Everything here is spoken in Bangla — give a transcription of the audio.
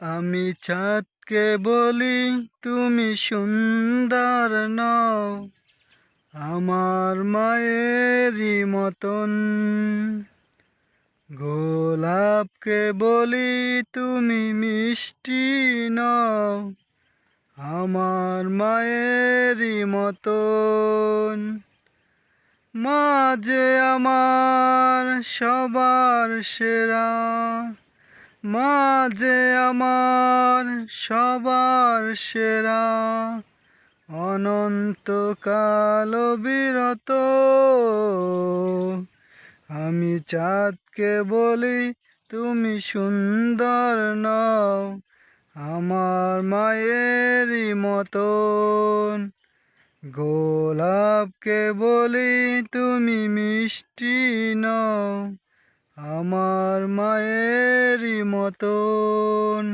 আমি চাঁদকে বলি, তুমি সুন্দর নও, আমার মায়েরই মতন। গোলাপকে বলি, তুমি মিষ্টি নও, আমার মায়েরই মতন। মা যে আমার সবার সেরা মা যে আমার সবার সেরা অনন্তকাল বিরত। আমি চাঁদকে বলি, তুমি সুন্দর নও, আমার মায়েরই মতন। গোলাপকে বলি, তুমি মিষ্টি নও। আমার মায়েরই মতন।